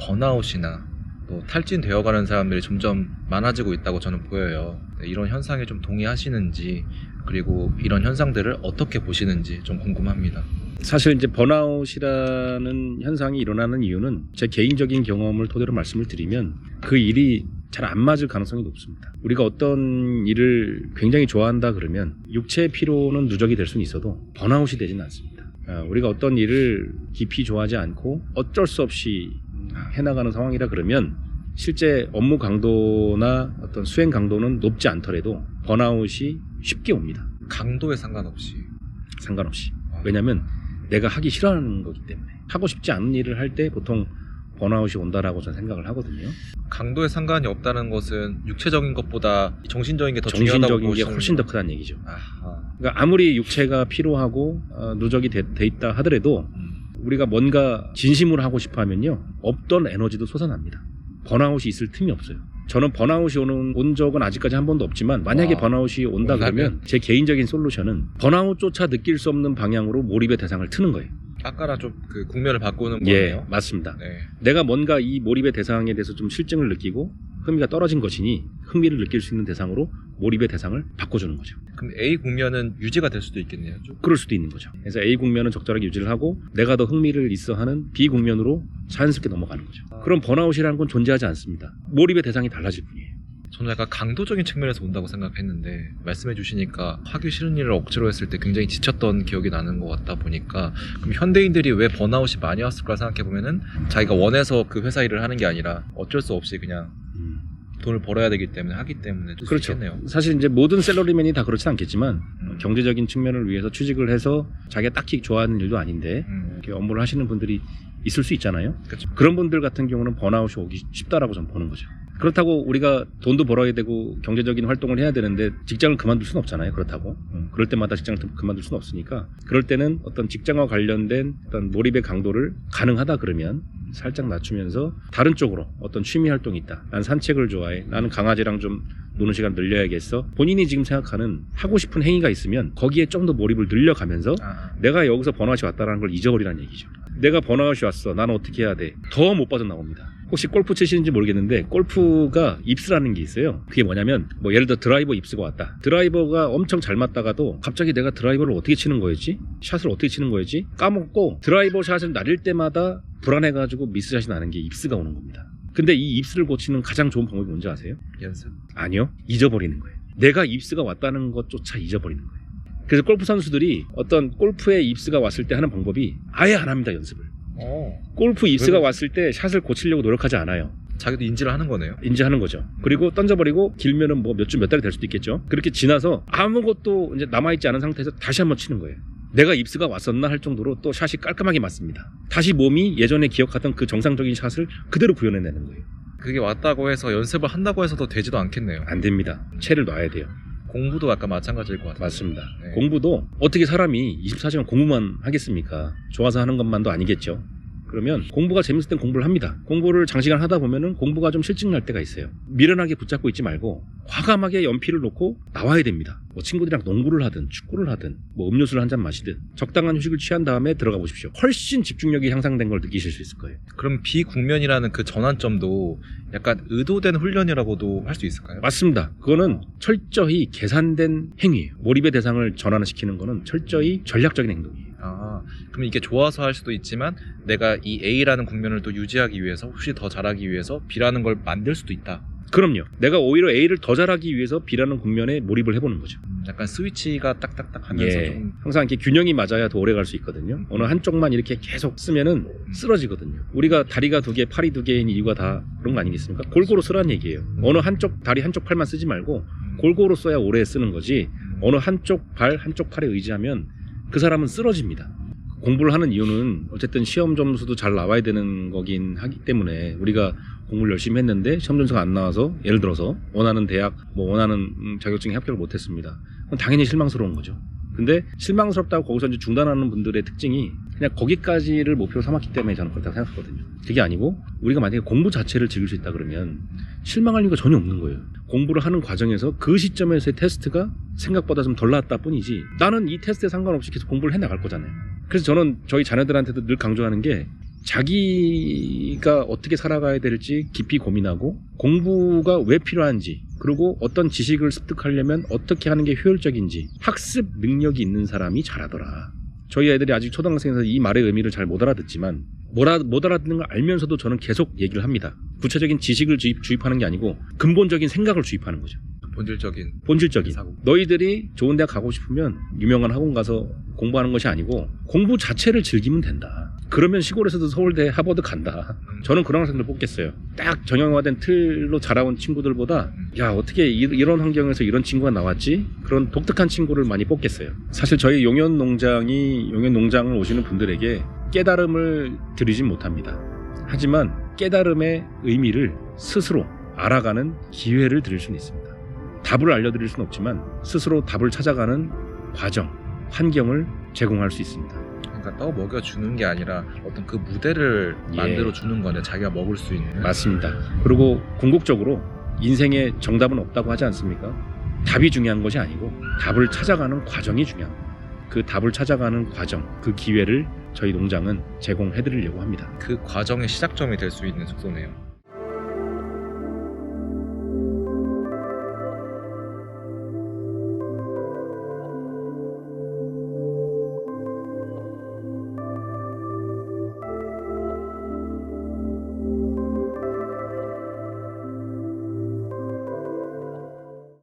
번아웃이나 또 탈진되어가는 사람들이 점점 많아지고 있다고 저는 보여요. 네, 이런 현상에 좀 동의하시는지 그리고 이런 현상들을 어떻게 보시는지 좀 궁금합니다. 사실 이제 번아웃이라는 현상이 일어나는 이유는 제 개인적인 경험을 토대로 말씀을 드리면 그 일이 잘 안 맞을 가능성이 높습니다. 우리가 어떤 일을 굉장히 좋아한다 그러면 육체의 피로는 누적이 될 수는 있어도 번아웃이 되지는 않습니다. 아, 우리가 어떤 일을 깊이 좋아하지 않고 어쩔 수 없이 해나가는 상황이라 그러면 실제 업무 강도나 어떤 수행 강도는 높지 않더라도 번아웃이 쉽게 옵니다. 강도에 상관없이 상관없이. 왜냐하면 내가 하기 싫어하는 거기 때문에 하고 싶지 않은 일을 할 때 보통 번아웃이 온다라고 저는 생각을 하거든요. 강도에 상관이 없다는 것은 육체적인 것보다 정신적인 게 더 중요하다고 정신적인 게 보시는 훨씬 더? 크다는 얘기죠. 아하. 그러니까 아무리 육체가 피로하고 어, 누적이 돼, 돼 있다 하더라도 음. 우리가 뭔가 진심으로 하고 싶어 하면요 없던 에너지도 솟아납니다. 번아웃이 있을 틈이 없어요. 저는 번아웃이 오는 온 적은 아직까지 한 번도 없지만 만약에 와. 번아웃이 온다 온다면? 그러면 제 개인적인 솔루션은 번아웃조차 느낄 수 없는 방향으로 몰입의 대상을 트는 거예요. 아까랑 좀 그 국면을 바꾸는 예, 거네요. 맞습니다. 네. 내가 뭔가 이 몰입의 대상에 대해서 좀 실증을 느끼고 흥미가 떨어진 것이니 흥미를 느낄 수 있는 대상으로 몰입의 대상을 바꿔주는 거죠. 그럼 A 국면은 유지가 될 수도 있겠네요. 좀. 그럴 수도 있는 거죠. 그래서 A 국면은 적절하게 유지를 하고 내가 더 흥미를 있어 하는 B 국면으로 자연스럽게 넘어가는 거죠. 그럼 번아웃이라는 건 존재하지 않습니다. 몰입의 대상이 달라질 뿐이에요. 저는 약간 강도적인 측면에서 온다고 생각했는데 말씀해 주시니까 하기 싫은 일을 억지로 했을 때 굉장히 지쳤던 기억이 나는 것 같다 보니까 그럼 현대인들이 왜 번아웃이 많이 왔을까 생각해 보면은 자기가 원해서 그 회사 일을 하는 게 아니라 어쩔 수 없이 그냥 음, 돈을 벌어야 되기 때문에 하기 때문에 또 그렇죠. 있겠네요. 사실 이제 모든 샐러리맨이 다 그렇진 않겠지만 음. 경제적인 측면을 위해서 취직을 해서 자기가 딱히 좋아하는 일도 아닌데 음. 이렇게 업무를 하시는 분들이 있을 수 있잖아요. 그렇죠. 그런 분들 같은 경우는 번아웃이 오기 쉽다라고 저는 보는 거죠. 그렇다고 우리가 돈도 벌어야 되고 경제적인 활동을 해야 되는데 직장을 그만둘 수는 없잖아요. 그렇다고. 음, 그럴 때마다 직장을 그만둘 수는 없으니까 그럴 때는 어떤 직장과 관련된 어떤 몰입의 강도를 가능하다 그러면 살짝 낮추면서 다른 쪽으로 어떤 취미 활동이 있다. 난 산책을 좋아해. 나는 강아지랑 좀 노는 시간 늘려야겠어. 본인이 지금 생각하는 하고 싶은 행위가 있으면 거기에 좀 더 몰입을 늘려가면서 아, 내가 여기서 번아웃이 왔다는 걸 잊어버리라는 얘기죠. 내가 번아웃이 왔어. 나는 어떻게 해야 돼? 더 못 빠져나옵니다. 혹시 골프 치시는지 모르겠는데 골프가 입스라는 게 있어요. 그게 뭐냐면 뭐 예를 들어 드라이버 입스가 왔다. 드라이버가 엄청 잘 맞다가도 갑자기 내가 드라이버를 어떻게 치는 거였지? 샷을 어떻게 치는 거였지? 까먹고 드라이버 샷을 날릴 때마다 불안해가지고 미스샷이 나는 게 입스가 오는 겁니다. 근데 이 입스를 고치는 가장 좋은 방법이 뭔지 아세요? 연습. 아니요. 잊어버리는 거예요. 내가 입스가 왔다는 것조차 잊어버리는 거예요. 그래서 골프 선수들이 어떤 골프에 입스가 왔을 때 하는 방법이 아예 안 합니다, 연습을. 어. 골프 입스가 왜 왔을 때 샷을 고치려고 노력하지 않아요. 자기도 인지를 하는 거네요. 인지하는 거죠. 그리고 던져버리고 길면은 뭐 몇 주 몇 달이 될 수도 있겠죠. 그렇게 지나서 아무것도 이제 남아있지 않은 상태에서 다시 한번 치는 거예요. 내가 입스가 왔었나 할 정도로 또 샷이 깔끔하게 맞습니다. 다시 몸이 예전에 기억하던 그 정상적인 샷을 그대로 구현해내는 거예요. 그게 왔다고 해서 연습을 한다고 해서도 되지도 않겠네요. 안 됩니다. 채를 놔야 돼요. 공부도 약간 마찬가지일 것 같아요. 맞습니다. 네. 공부도 어떻게 사람이 24시간 공부만 하겠습니까? 좋아서 하는 것만도 아니겠죠. 그러면 공부가 재밌을 땐 공부를 합니다. 공부를 장시간 하다 보면은 공부가 좀 실증 날 때가 있어요. 미련하게 붙잡고 있지 말고 과감하게 연필을 놓고 나와야 됩니다. 뭐 친구들이랑 농구를 하든 축구를 하든 뭐 음료수를 한 잔 마시든 적당한 휴식을 취한 다음에 들어가 보십시오. 훨씬 집중력이 향상된 걸 느끼실 수 있을 거예요. 그럼 비국면이라는 그 전환점도 약간 의도된 훈련이라고도 할 수 있을까요? 맞습니다. 그거는 철저히 계산된 행위예요. 몰입의 대상을 전환시키는 거는 철저히 전략적인 행동이에요. 아, 그럼 이게 좋아서 할 수도 있지만 내가 이 A라는 국면을 또 유지하기 위해서 혹시 더 잘하기 위해서 B라는 걸 만들 수도 있다. 그럼요. 내가 오히려 A를 더 잘하기 위해서 B라는 국면에 몰입을 해보는 거죠. 음, 약간 스위치가 딱딱딱 하면서 예. 좀 항상 이렇게 균형이 맞아야 더 오래 갈 수 있거든요. 어느 한쪽만 이렇게 계속 쓰면은 쓰러지거든요. 우리가 다리가 두 개, 팔이 두 개인 이유가 다 그런 거 아니겠습니까? 골고루 쓰라는 얘기예요. 어느 한쪽 다리, 한쪽 팔만 쓰지 말고 음, 골고루 써야 오래 쓰는 거지. 음, 어느 한쪽 발, 한쪽 팔에 의지하면 그 사람은 쓰러집니다. 공부를 하는 이유는 어쨌든 시험 점수도 잘 나와야 되는 거긴 하기 때문에 우리가 공부를 열심히 했는데 시험 점수가 안 나와서 예를 들어서 원하는 대학 뭐 원하는 음, 자격증에 합격을 못했습니다. 그럼 당연히 실망스러운 거죠. 근데 실망스럽다고 거기서 이제 중단하는 분들의 특징이 그냥 거기까지를 목표로 삼았기 때문에 저는 그렇다고 생각하거든요. 그게 아니고 우리가 만약에 공부 자체를 즐길 수 있다 그러면 실망할 이유가 전혀 없는 거예요. 공부를 하는 과정에서 그 시점에서의 테스트가 생각보다 좀 덜 나았다 뿐이지 나는 이 테스트에 상관없이 계속 공부를 해 나갈 거잖아요. 그래서 저는 저희 자녀들한테도 늘 강조하는 게 자기가 어떻게 살아가야 될지 깊이 고민하고 공부가 왜 필요한지 그리고 어떤 지식을 습득하려면 어떻게 하는 게 효율적인지 학습 능력이 있는 사람이 잘하더라. 저희 애들이 아직 초등학생에서 이 말의 의미를 잘 못 알아듣지만 못, 알아, 못 알아듣는 걸 알면서도 저는 계속 얘기를 합니다. 구체적인 지식을 주입, 주입 하는 게 아니고 근본적인 생각을 주입하는 거죠. 본질적인 본질적인 사고. 너희들이 좋은 대학 가고 싶으면 유명한 학원 가서 공부하는 것이 아니고 공부 자체를 즐기면 된다. 그러면 시골에서도 서울대 하버드 간다. 음. 저는 그런 학생들 뽑겠어요. 딱 정형화된 틀로 자라온 친구들보다 야 어떻게 이, 이런 환경에서 이런 친구가 나왔지? 그런 독특한 친구를 많이 뽑겠어요. 사실 저희 용현 농장이 용현 농장을 오시는 분들에게 깨달음을 드리진 못합니다. 하지만 깨달음의 의미를 스스로 알아가는 기회를 드릴 수는 있습니다. 답을 알려드릴 수는 없지만 스스로 답을 찾아가는 과정, 환경을 제공할 수 있습니다. 떠 먹여 주는 게 아니라 어떤 그 무대를 예. 만들어 주는 건데 자기가 먹을 수 있는 맞습니다. 그리고 궁극적으로 인생에 정답은 없다고 하지 않습니까? 답이 중요한 것이 아니고 답을 찾아가는 과정이 중요한 거예요. 그 답을 찾아가는 과정, 그 기회를 저희 농장은 제공해 드리려고 합니다. 그 과정의 시작점이 될 수 있는 숙소네요.